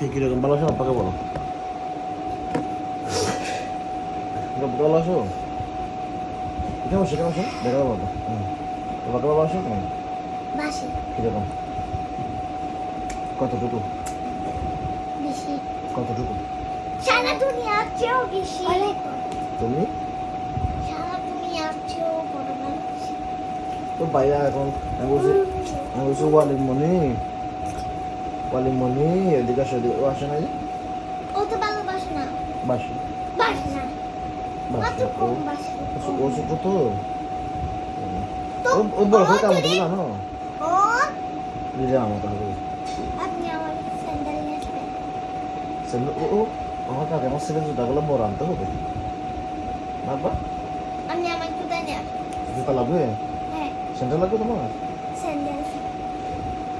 কে কীরকম ভালো আছো আপাকে বলো? ভালো আছো? কেমন আছো কেমন আছো দেখা বলো হুম। বাবাকে ভালো আছো কেমন কীরকম কতটুকু? কতটুকু? সারা দুনিয়ার চেয়েও বেশি। তুমি? সারা দুনিয়ার চেয়েও বড় মানুষ। তো ভাইয়া এখন। আমি বলছি আমি বলছি ওয়ালিম মনি। ওয়ালিম মনি এদিকে আসো এদিকে ও আসে না যে ও তো ভালোবাসে না বাসি বাসে না বাসি মাত্র ও কম বাসে ও- ও ছোট তো তো ও ও বড় ও হয়ে কাম যদি- জানো ও নিজে আমার তাহলে আপনি আমার স্যান্ডেল নিয়ে আসবেন স্যান্ডেল ও ও আমার কাকে আমার ছেলে জুতাগুলো বড় আনতে হবে না বা আপনি আমার জুতা নিয়ে আসবেন জুতা লাগবে হ্যাঁ স্যান্ডেল লাগবে তোমার স্যান্ডেল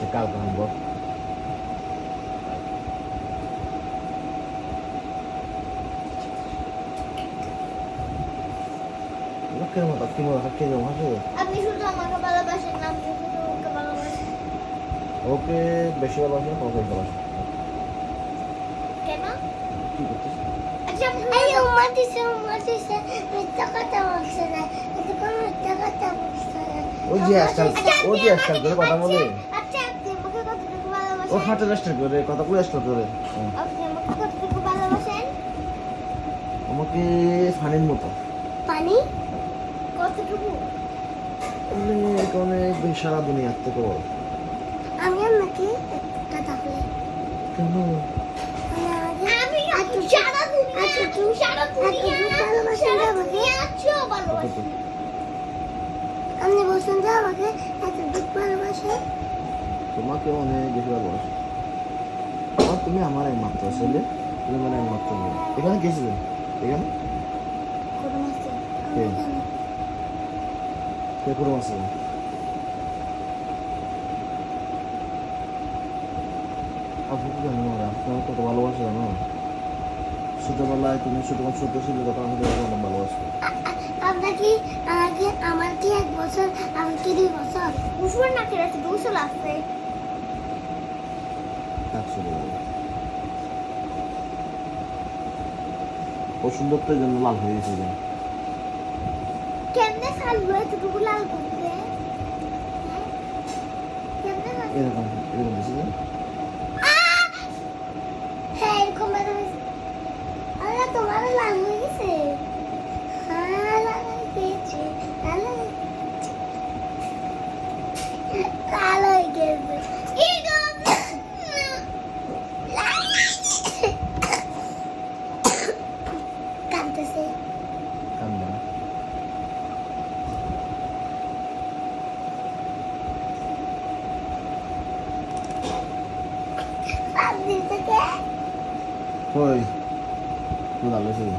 যে কালকে আনব লোকের মতো কি মতো কে যাব হাসো আপনি শুধু আমাকে ভালোবাসেন না আপনি শুধু ওকে ভালোবাসেন ওকে বেশি ভালোবাসে না ওকে ভালোবাসে কেন কি করছিস আচ্ছা এই উম্মা দিছে উম্মা দিছে মিথ্যা কথা বলছে না এটা কোনো মিথ্যা কথা বলছে না ওই যে আজকাল ও যে আজকাল করে কথা বলে আচ্ছা আপনি আমাকে কতটুকু ও হাঁটে রাস্তা করে কথা কই আসতে করে আপনি আমাকে কতটুকু ভালোবাসেন? আমাকে ফানির মতো। পানি? কতটুকু? অনেক অনেক সারা দুনিয়ার থেকে বড়। আমি আপনাকে একটা তাহলে। কেন? আপনি বলছেন যে আমাকে এতটুকু ভালোবাসেন তোমাকে অনেক বেশি ভালোবাসি আর তুমি আমার একমাত্র ছেলে তুমি আমার একমাত্র মেয়ে এখানে কে ছিলেন এখানে কে? আমার ছোটবেলায় তুমি ছোট ছোট ছিল তখন আমি ভালোবাসি কি আমার কি এক বছর আমার কি দুই বছর না কেড়েছে দুশো লাগছে একশো টাকা ও সুন্দরটার জন্য লাল হয়ে গেছে যে। কেমনে খালবো এতটুকু লাল করতে হ্যাঁ? কেমনে খালবো? এরকম এরকম দিছে যে। আহ! হ্যাঁ এরকম বের হয়েছে আল্লাহ তোমারও লাল হয়ে গেছে কাঁদতেছে কান্দে না কই? হয়েছে যে।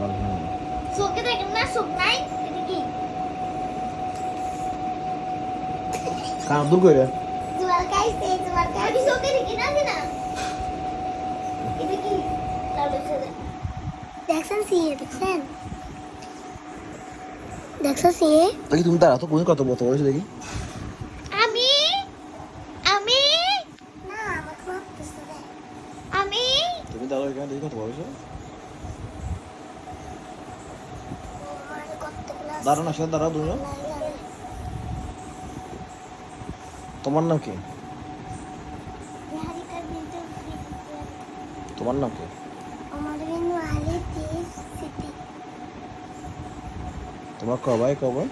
লাল হয়ে গেল। চোখে দেখেন না চোখ নাই? এটা কি? কান দূর করে জোয়ার খাইছে জোয়ার খাইছে। চোখে দেখি না না। এটা কি? যে। দেখছেন সিয়ে দেখছেন? দেখছ সিয়ে দেখি তুমি দাঁড়া তো কোন কত বত হয়েছে দেখি? আমি আমি? না তুমি এখানে দেখি কত দাঁড়াও দুজন তোমার নাম কি? তোমার নাম কি? তোমার কবাই কবাই